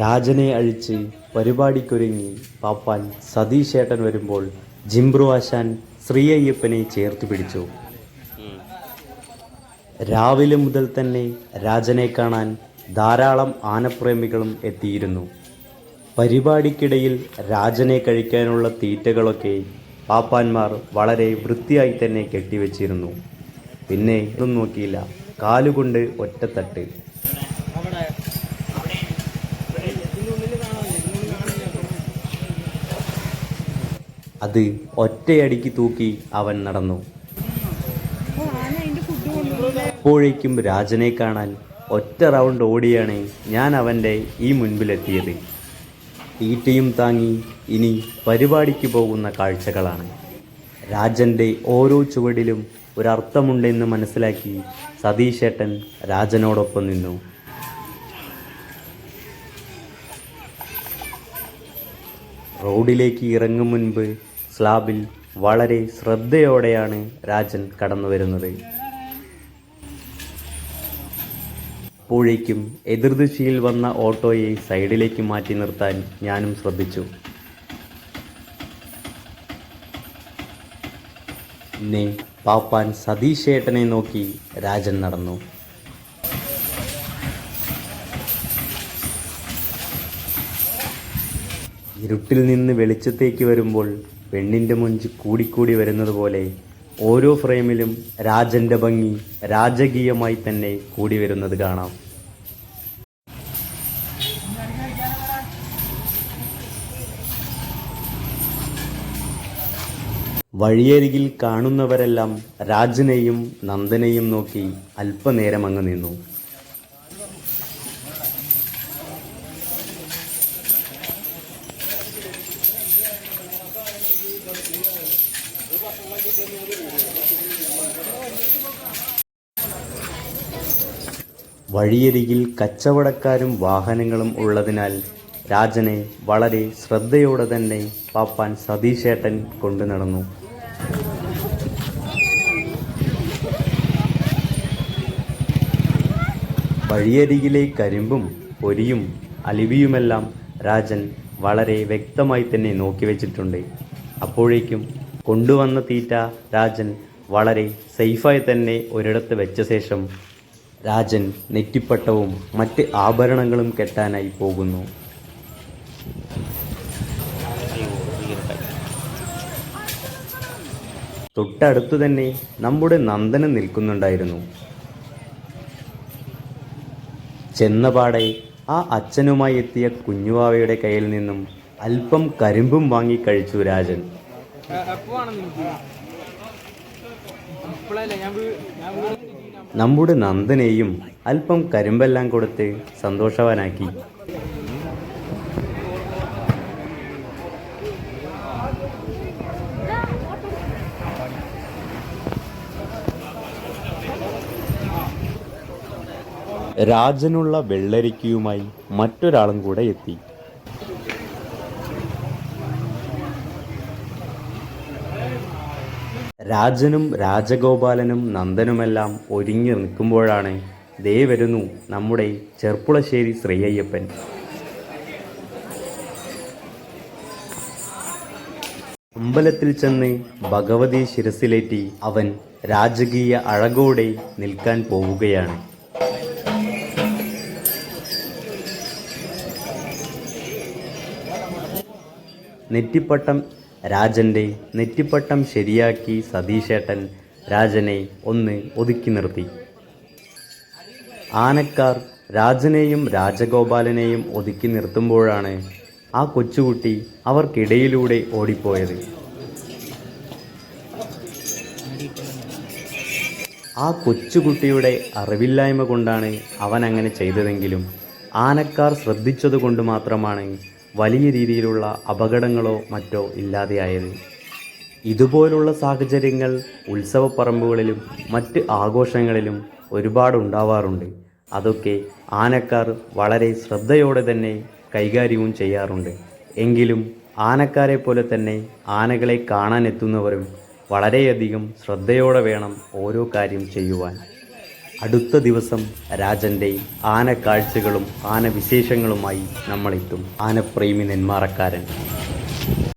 രാജനെ അഴിച്ച് പരിപാടിക്കൊരുങ്ങി പാപ്പാൻ സതീശേട്ടൻ വരുമ്പോൾ ജിംബ്രു ആശാൻ ശ്രീ അയ്യപ്പനെ ചേർത്ത് പിടിച്ചു. രാവിലെ മുതൽ തന്നെ രാജനെ കാണാൻ ധാരാളം ആനപ്രേമികളും എത്തിയിരുന്നു. പരിപാടിക്കിടയിൽ രാജനെ കഴിക്കാനുള്ള തീറ്റകളൊക്കെ പാപ്പാന്മാർ വളരെ വൃത്തിയായി തന്നെ കെട്ടിവെച്ചിരുന്നു. പിന്നെ ഇതൊന്നും നോക്കിയില്ല. കാലുകൊണ്ട് ഒറ്റത്തട്ട്. അത് ഒറ്റയടിക്ക് തൂക്കി അവൻ നടന്നു. അപ്പോഴേക്കും രാജനെ കാണാൻ ഒറ്റ റൗണ്ട് ഓടിയാണ് ഞാൻ അവന്റെ ഈ മുൻപിലെത്തിയത്. തീറ്റയും താങ്ങി ഇനി പരിപാടിക്ക് പോകുന്ന കാഴ്ചകളാണ്. രാജന്റെ ഓരോ ചുവടിലും ഒരർത്ഥമുണ്ടെന്ന് മനസ്സിലാക്കി സതീശേട്ടൻ രാജനോടൊപ്പം നിന്നു. റോഡിലേക്ക് ഇറങ്ങും മുൻപ് സ്ലാബിൽ വളരെ ശ്രദ്ധയോടെയാണ് രാജൻ കടന്നു വരുന്നത്. അപ്പോഴേക്കും എതിർദിശയിൽ വന്ന ഓട്ടോയെ സൈഡിലേക്ക് മാറ്റി നിർത്താൻ ഞാനും ശ്രദ്ധിച്ചു. പിന്നെ പാപ്പാൻ സതീശേട്ടനെ നോക്കി രാജൻ നടന്നു. ഇരുട്ടിൽ നിന്ന് വെളിച്ചത്തേക്ക് വരുമ്പോൾ പെണ്ണിന്റെ മുഞ്ച് കൂടിക്കൂടി വരുന്നത് പോലെ ഓരോ ഫ്രെയിമിലും രാജന്റെ ഭംഗി രാജകീയമായി തന്നെ കൂടി വരുന്നത് കാണാം. വഴിയരികിൽ കാണുന്നവരെല്ലാം രാജനെയും നന്ദനെയും നോക്കി അല്പനേരം അങ്ങ് നിന്നു. വഴിയരികിൽ കച്ചവടക്കാരും വാഹനങ്ങളും ഉള്ളതിനാൽ രാജനെ വളരെ ശ്രദ്ധയോടെ തന്നെ പാപ്പാൻ സതീശേട്ടൻ കൊണ്ടു നടന്നു. വഴിയരികിലെ കരിമ്പും പൊരിയും അലിവിയുമെല്ലാം രാജൻ വളരെ വ്യക്തമായി തന്നെ നോക്കി വെച്ചിട്ടുണ്ട്. അപ്പോഴേക്കും കൊണ്ടുവന്ന തീറ്റ രാജൻ വളരെ സേഫായി തന്നെ ഒരിടത്ത് വെച്ച ശേഷം രാജൻ നെറ്റിപ്പട്ടവും മറ്റ് ആഭരണങ്ങളും കെട്ടാനായി പോകുന്നു. തൊട്ടടുത്തു തന്നെ നമ്മുടെ നന്ദനം നിൽക്കുന്നുണ്ടായിരുന്നു. ചെന്നപാടെ ആ അച്ഛനുമായി എത്തിയ കുഞ്ഞുവാവയുടെ കയ്യിൽ നിന്നും അല്പം കരിമ്പും വാങ്ങി കഴിച്ചു രാജൻ. നമ്മുടെ നന്ദനെയും അല്പം കരിമ്പെല്ലാം കൊടുത്ത് സന്തോഷവാനാക്കി. രാജനുള്ള വെള്ളരിക്കയുമായി മറ്റൊരാളും കൂടെ എത്തി. രാജനും രാജഗോപാലനും നന്ദനുമെല്ലാം ഒരുങ്ങി നിൽക്കുമ്പോഴാണ് ദേ വരുന്നു നമ്മുടെ ചെർപ്പുളശ്ശേരി ശ്രീയയ്യപ്പൻ. അമ്പലത്തിൽ ചെന്ന് ഭഗവതി ശിരസിലേറ്റി അവൻ രാജകീയ അഴകോടെ നിൽക്കാൻ പോവുകയാണ്. നെറ്റിപ്പട്ടം രാജന്റെ നെറ്റിപ്പട്ടം ശരിയാക്കി സതീശേട്ടൻ രാജനെ ഒന്ന് ഒതുക്കി നിർത്തി. ആനക്കാർ രാജനെയും രാജഗോപാലനെയും ഒതുക്കി നിർത്തുമ്പോഴാണ് ആ കൊച്ചുകുട്ടി അവർക്കിടയിലൂടെ ഓടിപ്പോയത്. ആ കൊച്ചുകുട്ടിയുടെ അറിവില്ലായ്മ കൊണ്ടാണ് അവൻ അങ്ങനെ ചെയ്തതെങ്കിലും ആനക്കാർ ശ്രദ്ധിച്ചതുകൊണ്ട് മാത്രമാണ് വലിയ രീതിയിലുള്ള അപകടങ്ങളോ മറ്റോ ഇല്ലാതെയായത്. ഇതുപോലുള്ള സാഹചര്യങ്ങൾ ഉത്സവപ്പറമ്പുകളിലും മറ്റ് ആഘോഷങ്ങളിലും ഒരുപാട് ഉണ്ടാവാറുണ്ട്. അതൊക്കെ ആനക്കാർ വളരെ ശ്രദ്ധയോടെ തന്നെ കൈകാര്യവും ചെയ്യാറുണ്ട്. എങ്കിലും ആനക്കാരെ പോലെ തന്നെ ആനകളെ കാണാനെത്തുന്നവരും വളരെയധികം ശ്രദ്ധയോടെ വേണം ഓരോ കാര്യം ചെയ്യുവാൻ. അടുത്ത ദിവസം രാജന്റെ ആന കാഴ്ചകളും ആന വിശേഷങ്ങളുമായി നമ്മളെത്തും. ആനപ്രേമി നെന്മാറക്കാരൻ.